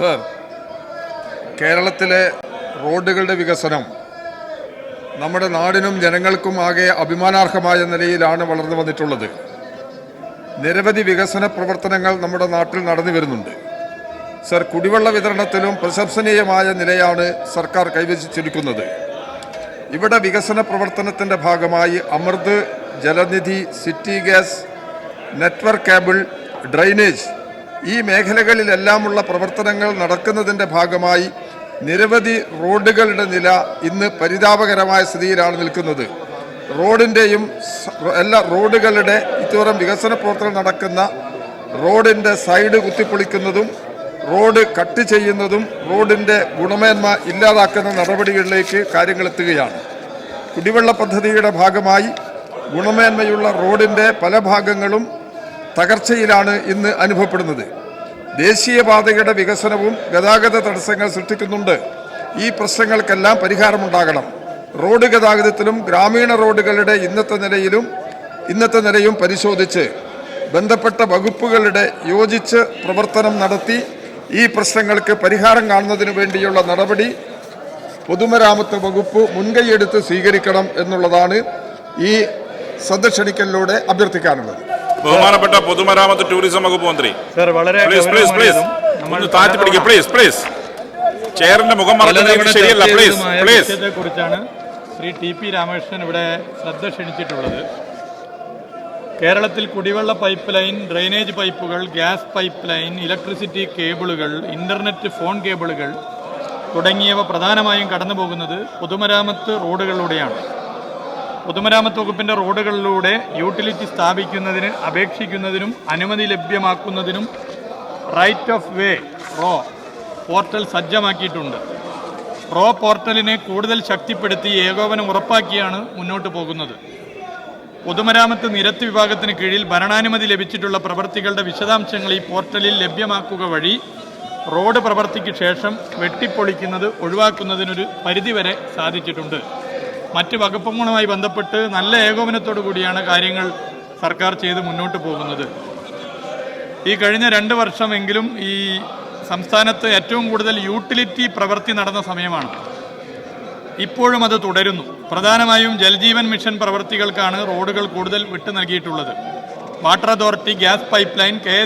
Sir കേരളത്തിലെ റോഡുകളുടെ വികസനം നമ്മുടെ നാടിനും ജനങ്ങൾക്കും ആകെ അഭിമാനാർഹമായ നിലയിലാണ് വളർന്നു വന്നിട്ടുള്ളത്. നിരവധി വികസന പ്രവർത്തനങ്ങൾ നമ്മുടെ നാട്ടിൽ നടന്നു വരുന്നുണ്ട്. സർ കുടിവെള്ള വിതരണത്തിലും പ്രശംസനീയമായ നിലയാണ് സർക്കാർ കൈവരിച്ചിരിക്കുന്നത്. ഇവിടെ വികസന പ്രവർത്തനത്തിന്റെ ഭാഗമായി Amrut Jalanidhi city gas network cable drainage ഈ മേഖലകളിലെല്ലാമുള്ള പ്രവർത്തനങ്ങൾ നടക്കുന്നതിന്റെ ഭാഗമായി നിരവധി റോഡുകളുടെ നില ഇന്ന് പരിതാപകരമായ സ്ഥിതിയിലാണ് നിൽക്കുന്നത്. റോഡിന്റെയും എല്ലാ റോഡുകളുടെ ഇത്തരം വികസന പ്രവർത്തനം നടക്കുന്ന റോഡിന്റെ സൈഡ് കുത്തിപ്പൊളിക്കുന്നതും റോഡ് കട്ട് ചെയ്യുന്നതും റോഡിന്റെ ഗുണമേന്മ ഇല്ലാതാക്കുന്ന നടപടികളിലേക്ക് കാര്യങ്ങൾ എത്തുകയാണ്. കുടിവെള്ള പദ്ധതിയുടെ ഭാഗമായി ഗുണമേന്മയുള്ള റോഡിന്റെ പല ഭാഗങ്ങളും തകർച്ചയിലാണ് ഇന്ന് അനുഭവപ്പെടുന്നത്. ദേശീയപാതയുടെ വികസനവും ഗതാഗത തടസ്സങ്ങൾ സൃഷ്ടിക്കുന്നുണ്ട്. ഈ പ്രശ്നങ്ങൾക്കെല്ലാം പരിഹാരമുണ്ടാകണം. റോഡ് ഗതാഗതത്തിലും ഗ്രാമീണ റോഡുകളുടെ ഇന്നത്തെ നിലയിലും ഇന്നത്തെ നിലയും പരിശോധിച്ച് ബന്ധപ്പെട്ട വകുപ്പുകളുടെ യോജിച്ച് പ്രവർത്തനം നടത്തി ഈ പ്രശ്നങ്ങൾക്ക് പരിഹാരം കാണുന്നതിനു വേണ്ടിയുള്ള നടപടി പൊതുമരാമത്ത് വകുപ്പ് മുൻകൈയെടുത്ത് സ്വീകരിക്കണം എന്നുള്ളതാണ് ഈ ശ്രദ്ധ ക്ഷണിക്കലിലൂടെ അഭ്യർത്ഥിക്കാനുള്ളത്. ബഹുമാനപ്പെട്ട പൊതുമരാമത്ത് ടൂറിസം വകുപ്പ് മന്ത്രി. പ്ലീസ് പ്ലീസ് പ്ലീസ് ഒന്ന് താഴ്ത്തി പിടിക്കുക പ്ലീസ് പ്ലീസ് ചെയറിന്റെ മുഖം മറക്കുന്നത് ശരിയല്ല. പ്ലീസ് പ്ലീസ് കുറിച്ചാണ് ശ്രീ ടി പി രാമകൃഷ്ണൻ ഇവിടെ ശ്രദ്ധ ക്ഷണിച്ചിട്ടുള്ളത്. കേരളത്തിൽ കുടിവെള്ള പൈപ്പ് ലൈൻ ഡ്രെയിനേജ് പൈപ്പുകൾ ഗ്യാസ് പൈപ്പ് ലൈൻ ഇലക്ട്രിസിറ്റി കേബിളുകൾ ഇന്റർനെറ്റ് ഫോൺ കേബിളുകൾ തുടങ്ങിയവ പ്രധാനമായും കടന്നു പോകുന്നത് പൊതുമരാമത്ത് റോഡുകളിലൂടെയാണ്. പൊതുമരാമത്ത് വകുപ്പിന്റെ റോഡുകളിലൂടെ യൂട്ടിലിറ്റി സ്ഥാപിക്കുന്നതിന് അപേക്ഷിക്കുന്നതിനും അനുമതി ലഭ്യമാക്കുന്നതിനും റൈറ്റ് ഓഫ് വേ റോ പോർട്ടൽ സജ്ജമാക്കിയിട്ടുണ്ട്. റോ പോർട്ടലിനെ കൂടുതൽ ശക്തിപ്പെടുത്തി ഏകോപനം ഉറപ്പാക്കിയാണ് മുന്നോട്ട് പോകുന്നത്. പൊതുമരാമത്ത് നിരത്ത് വിഭാഗത്തിന് കീഴിൽ ഭരണാനുമതി ലഭിച്ചിട്ടുള്ള പ്രവൃത്തികളുടെ വിശദാംശങ്ങൾ ഈ പോർട്ടലിൽ ലഭ്യമാക്കുക വഴി റോഡ് പ്രവൃത്തിക്ക് ശേഷം വെട്ടിപ്പൊളിക്കുന്നത് ഒഴിവാക്കുന്നതിനൊരു പരിധിവരെ സാധിച്ചിട്ടുണ്ട്. മറ്റ് വകുപ്പുകളുമായി ബന്ധപ്പെട്ട് നല്ല ഏകോപനത്തോടു കൂടിയാണ് കാര്യങ്ങൾ സർക്കാർ ചെയ്ത് മുന്നോട്ട് പോകുന്നത്. ഈ കഴിഞ്ഞ രണ്ട് വർഷമെങ്കിലും ഈ സംസ്ഥാനത്ത് ഏറ്റവും കൂടുതൽ യൂട്ടിലിറ്റി പ്രവൃത്തി നടന്ന സമയമാണ്. ഇപ്പോഴും അത് തുടരുന്നു. പ്രധാനമായും ജൽജീവൻ മിഷൻ പ്രവൃത്തികൾക്കാണ് റോഡുകൾ കൂടുതൽ വിട്ടു നൽകിയിട്ടുള്ളത്. Water authority gas pipe line K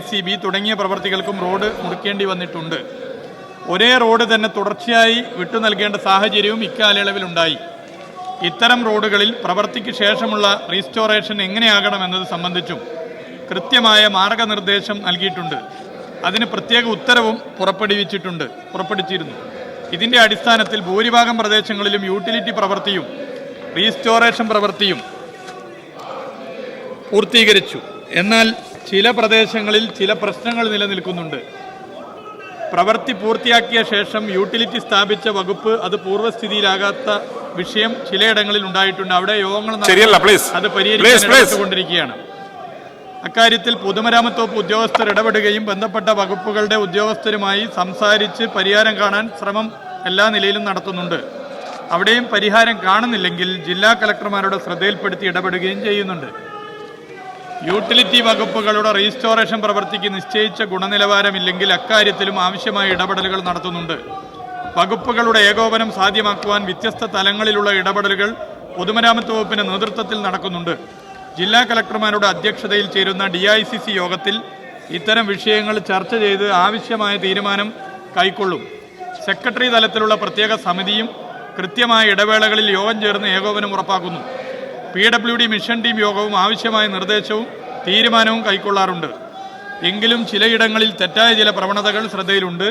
തുടങ്ങിയ പ്രവൃത്തികൾക്കും റോഡ് മുറിക്കേണ്ടി വന്നിട്ടുണ്ട്. ഒരേ റോഡ് തന്നെ തുടർച്ചയായി വിട്ടു നൽകേണ്ട സാഹചര്യവും ഇക്കാലയളവിലുണ്ടായി. ഇത്തരം റോഡുകളിൽ പ്രവൃത്തിക്ക് ശേഷമുള്ള റീസ്റ്റോറേഷൻ എങ്ങനെയാകണം എന്നത് സംബന്ധിച്ചും കൃത്യമായ മാർഗനിർദ്ദേശം നൽകിയിട്ടുണ്ട്. അതിന് പ്രത്യേക ഉത്തരവും പുറപ്പെടുവിച്ചിട്ടുണ്ട് പുറപ്പെടുവിച്ചിരുന്നു. ഇതിന്റെ അടിസ്ഥാനത്തിൽ ഭൂരിഭാഗം പ്രദേശങ്ങളിലും യൂട്ടിലിറ്റി പ്രവൃത്തിയും റീസ്റ്റോറേഷൻ പ്രവൃത്തിയും പൂർത്തീകരിച്ചു. എന്നാൽ ചില പ്രദേശങ്ങളിൽ ചില പ്രശ്നങ്ങൾ നിലനിൽക്കുന്നുണ്ട്. പ്രവൃത്തി പൂർത്തിയാക്കിയ ശേഷം യൂട്ടിലിറ്റി സ്ഥാപിച്ച വകുപ്പ് അത് പൂർവസ്ഥിതിയിലാകാത്ത വിഷയം ചിലയിടങ്ങളിൽ ഉണ്ടായിട്ടുണ്ട് അവിടെ യോഗങ്ങൾ. അത്. ഇടപെട്ടുകൊണ്ടിരിക്കുകയാണ് അക്കാര്യത്തിൽ പൊതുമരാമത്ത് വകുപ്പ് ഉദ്യോഗസ്ഥർ ഇടപെടുകയും ബന്ധപ്പെട്ട വകുപ്പുകളുടെ ഉദ്യോഗസ്ഥരുമായി സംസാരിച്ച് പരിഹാരം കാണാൻ ശ്രമം എല്ലാ നിലയിലും നടത്തുന്നുണ്ട് അവിടെയും പരിഹാരം കാണുന്നില്ലെങ്കിൽ ജില്ലാ കലക്ടർമാരുടെ ശ്രദ്ധയിൽപ്പെടുത്തി ഇടപെടുകയും ചെയ്യുന്നുണ്ട് യൂട്ടിലിറ്റി വകുപ്പുകളുടെ റീസ്റ്റോറേഷൻ പ്രവൃത്തിക്ക് നിശ്ചയിച്ച ഗുണനിലവാരമില്ലെങ്കിൽ അക്കാര്യത്തിലും ആവശ്യമായ ഇടപെടലുകൾ നടത്തുന്നുണ്ട്. വകുപ്പുകളുടെ ഏകോപനം സാധ്യമാക്കുവാൻ വ്യത്യസ്ത തലങ്ങളിലുള്ള ഇടപെടലുകൾ പൊതുമരാമത്ത് വകുപ്പിന്റെ നേതൃത്വത്തിൽ നടക്കുന്നുണ്ട്. ജില്ലാ കലക്ടർമാരുടെ അധ്യക്ഷതയിൽ ചേരുന്ന ഡി യോഗത്തിൽ ഇത്തരം വിഷയങ്ങൾ ചർച്ച ചെയ്ത് ആവശ്യമായ തീരുമാനം കൈക്കൊള്ളും. സെക്രട്ടറി തലത്തിലുള്ള പ്രത്യേക സമിതിയും കൃത്യമായ ഇടവേളകളിൽ യോഗം ചേർന്ന് ഏകോപനം ഉറപ്പാക്കുന്നു. P W D mission team യോഗവും ആവശ്യമായ നിർദ്ദേശവും തീരുമാനവും കൈക്കൊള്ളാറുണ്ട്. എങ്കിലും ചിലയിടങ്ങളിൽ തെറ്റായ ചില പ്രവണതകൾ ശ്രദ്ധയിലുണ്ട്.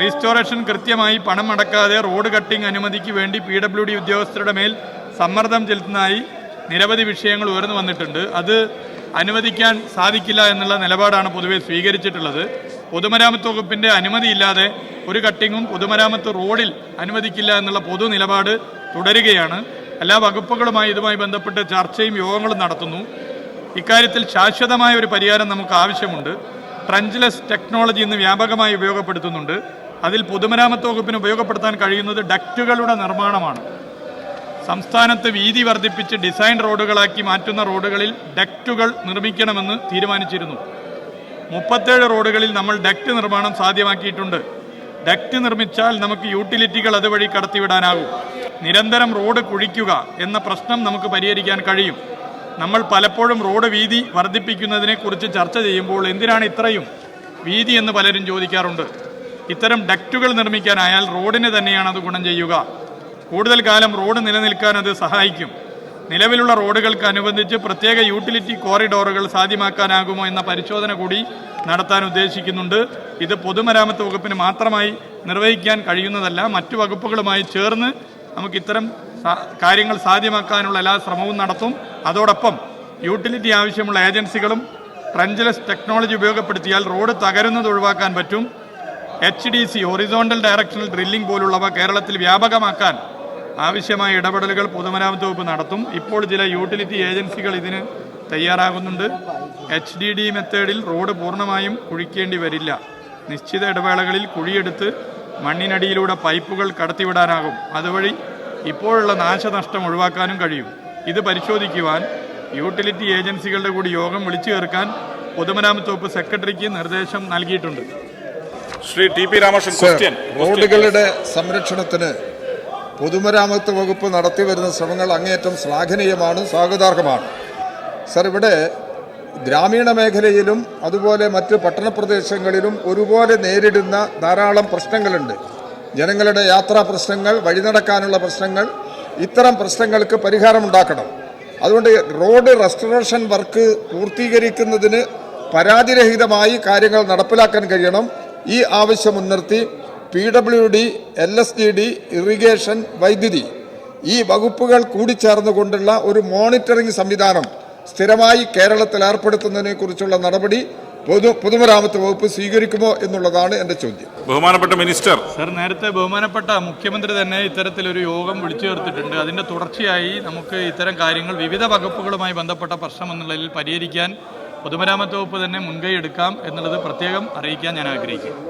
റീസ്റ്റോറേഷൻ കൃത്യമായി പണം അടക്കാതെ റോഡ് കട്ടിംഗ് അനുമതിക്ക് വേണ്ടി പി ഡബ്ല്യു ഡി ഉദ്യോഗസ്ഥരുടെ മേൽ സമ്മർദ്ദം ചെലുത്തുന്നതായി നിരവധി വിഷയങ്ങൾ ഉയർന്നു വന്നിട്ടുണ്ട്. അത് അനുവദിക്കാൻ സാധിക്കില്ല എന്നുള്ള നിലപാടാണ് പൊതുവെ സ്വീകരിച്ചിട്ടുള്ളത്. പൊതുമരാമത്ത് വകുപ്പിന്റെ അനുമതിയില്ലാതെ ഒരു കട്ടിങ്ങും പൊതുമരാമത്ത് റോഡിൽ അനുവദിക്കില്ല എന്നുള്ള പൊതു നിലപാട് തുടരുകയാണ്. എല്ലാ വകുപ്പുകളുമായി ഇതുമായി ബന്ധപ്പെട്ട് ചർച്ചയും യോഗങ്ങളും നടത്തുന്നു. ഇക്കാര്യത്തിൽ ശാശ്വതമായ ഒരു പരിഹാരം നമുക്ക് ആവശ്യമുണ്ട്. ട്രഞ്ച്ലെസ് ടെക്നോളജി ഇന്ന് വ്യാപകമായി ഉപയോഗപ്പെടുത്തുന്നുണ്ട്. അതിൽ പൊതുമരാമത്ത് വകുപ്പിന് ഉപയോഗപ്പെടുത്താൻ കഴിയുന്നത് ഡക്റ്റുകളുടെ നിർമ്മാണമാണ്. സംസ്ഥാനത്ത് വീതി വർദ്ധിപ്പിച്ച് ഡിസൈൻ റോഡുകളാക്കി മാറ്റുന്ന റോഡുകളിൽ ഡക്റ്റുകൾ നിർമ്മിക്കണമെന്ന് തീരുമാനിച്ചിരുന്നു. മുപ്പത്തേഴ് റോഡുകളിൽ നമ്മൾ ഡക്റ്റ് നിർമ്മാണം സാധ്യമാക്കിയിട്ടുണ്ട്. ഡക്റ്റ് നിർമ്മിച്ചാൽ നമുക്ക് യൂട്ടിലിറ്റികൾ അതുവഴി കടത്തിവിടാനാകും. നിരന്തരം റോഡ് കുഴിക്കുക എന്ന പ്രശ്നം നമുക്ക് പരിഹരിക്കാൻ കഴിയും. നമ്മൾ പലപ്പോഴും റോഡ് വീതി വർദ്ധിപ്പിക്കുന്നതിനെ കുറിച്ച് ചർച്ച ചെയ്യുമ്പോൾ എന്തിനാണ് ഇത്രയും വീതി എന്ന് പലരും ചോദിക്കാറുണ്ട്. ഇത്തരം ഡക്റ്റുകൾ നിർമ്മിക്കാനായാൽ റോഡിന് തന്നെയാണ് അത് ഗുണം ചെയ്യുക. കൂടുതൽ കാലം റോഡ് നിലനിൽക്കാൻ അത് സഹായിക്കും. നിലവിലുള്ള റോഡുകൾക്ക് അനുബന്ധിച്ച് പ്രത്യേക യൂട്ടിലിറ്റി കോറിഡോറുകൾ സാധ്യമാക്കാനാകുമോ എന്ന പരിശോധന കൂടി നടത്താൻ ഉദ്ദേശിക്കുന്നുണ്ട്. ഇത് പൊതുമരാമത്ത് വകുപ്പിന് മാത്രമായി നിർവഹിക്കാൻ കഴിയുന്നതല്ല മറ്റു വകുപ്പുകളുമായി ചേർന്ന് നമുക്ക് ഇത്തരം കാര്യങ്ങൾ സാധ്യമാക്കാനുള്ള എല്ലാ ശ്രമവും നടത്തും. അതോടൊപ്പം യൂട്ടിലിറ്റി ആവശ്യമുള്ള ഏജൻസികളും ട്രഞ്ച്ലെസ് ടെക്നോളജി ഉപയോഗപ്പെടുത്തിയാൽ റോഡ് തകരുന്നത് ഒഴിവാക്കാൻ പറ്റും. H D C horizontal directional drilling പോലുള്ളവ കേരളത്തിൽ വ്യാപകമാക്കാൻ ആവശ്യമായ ഇടപെടലുകൾ പൊതുമരാമത്ത് വകുപ്പ് നടത്തും. ഇപ്പോൾ ചില യൂട്ടിലിറ്റി ഏജൻസികൾ ഇതിന് തയ്യാറാകുന്നുണ്ട്. എച്ച് ഡി ഡി മെത്തേഡിൽ റോഡ് പൂർണമായും കുഴിക്കേണ്ടി വരില്ല. നിശ്ചിത ഇടവേളകളിൽ കുഴിയെടുത്ത് മണ്ണിനടിയിലൂടെ പൈപ്പുകൾ കടത്തിവിടാനാകും. അതുവഴി ഇപ്പോഴുള്ള നാശനഷ്ടം ഒഴിവാക്കാനും കഴിയും. ഇത് പരിശോധിക്കുവാൻ യൂട്ടിലിറ്റി ഏജൻസികളുടെ കൂടി യോഗം വിളിച്ചു ചേർക്കാൻ പൊതുമരാമത്ത് വകുപ്പ് സെക്രട്ടറിക്ക് നിർദ്ദേശം നൽകിയിട്ടുണ്ട്. ശ്രീ ടി പി രാമകൃഷ്ണൻ റോഡുകളുടെ സംരക്ഷണത്തിന് പൊതുമരാമത്ത് വകുപ്പ് നടത്തി വരുന്ന ശ്രമങ്ങൾ അങ്ങേയറ്റം ശ്ലാഘനീയമാണ് സ്വാഗതാർഹമാണ്. സർ ഇവിടെ ഗ്രാമീണ മേഖലയിലും അതുപോലെ മറ്റ് പട്ടണ പ്രദേശങ്ങളിലും ഒരുപോലെ നേരിടുന്ന ധാരാളം പ്രശ്നങ്ങളുണ്ട്. ജനങ്ങളുടെ യാത്രാ പ്രശ്നങ്ങൾ വഴി നടക്കാനുള്ള പ്രശ്നങ്ങൾ ഇത്തരം പ്രശ്നങ്ങൾക്ക് പരിഹാരം ഉണ്ടാക്കണം. അതുകൊണ്ട് റോഡ് റെസ്റ്റോറേഷൻ വർക്ക് പൂർത്തീകരിക്കുന്നതിന് പരാതിരഹിതമായി കാര്യങ്ങൾ നടപ്പിലാക്കാൻ കഴിയണം. ഈ ആവശ്യം മുൻനിർത്തി P W D L S D D irrigation വൈദ്യുതി ഈ വകുപ്പുകൾ കൂടിച്ചേർന്നുകൊണ്ടുള്ള ഒരു മോണിറ്ററിംഗ് സംവിധാനം സ്ഥിരമായി കേരളത്തിൽ ഏർപ്പെടുത്തുന്നതിനെ കുറിച്ചുള്ള നടപടി പൊതു പൊതുമരാമത്ത് വകുപ്പ് സ്വീകരിക്കുമോ എന്നുള്ളതാണ് എന്റെ ചോദ്യം. ബഹുമാനപ്പെട്ട മിനിസ്റ്റർ. സർ നേരത്തെ ബഹുമാനപ്പെട്ട മുഖ്യമന്ത്രി തന്നെ ഇത്തരത്തിലൊരു യോഗം വിളിച്ചു ചേർത്തിട്ടുണ്ട്. അതിന്റെ തുടർച്ചയായി നമുക്ക് ഇത്തരം കാര്യങ്ങൾ വിവിധ വകുപ്പുകളുമായി ബന്ധപ്പെട്ട പ്രശ്നം എന്നുള്ളതിൽ പരിഹരിക്കാൻ പൊതുമരാമത്ത് വകുപ്പ് തന്നെ മുൻകൈ എടുക്കാം എന്നുള്ളത് പ്രത്യേകം അറിയിക്കാൻ ഞാൻ ആഗ്രഹിക്കുന്നു.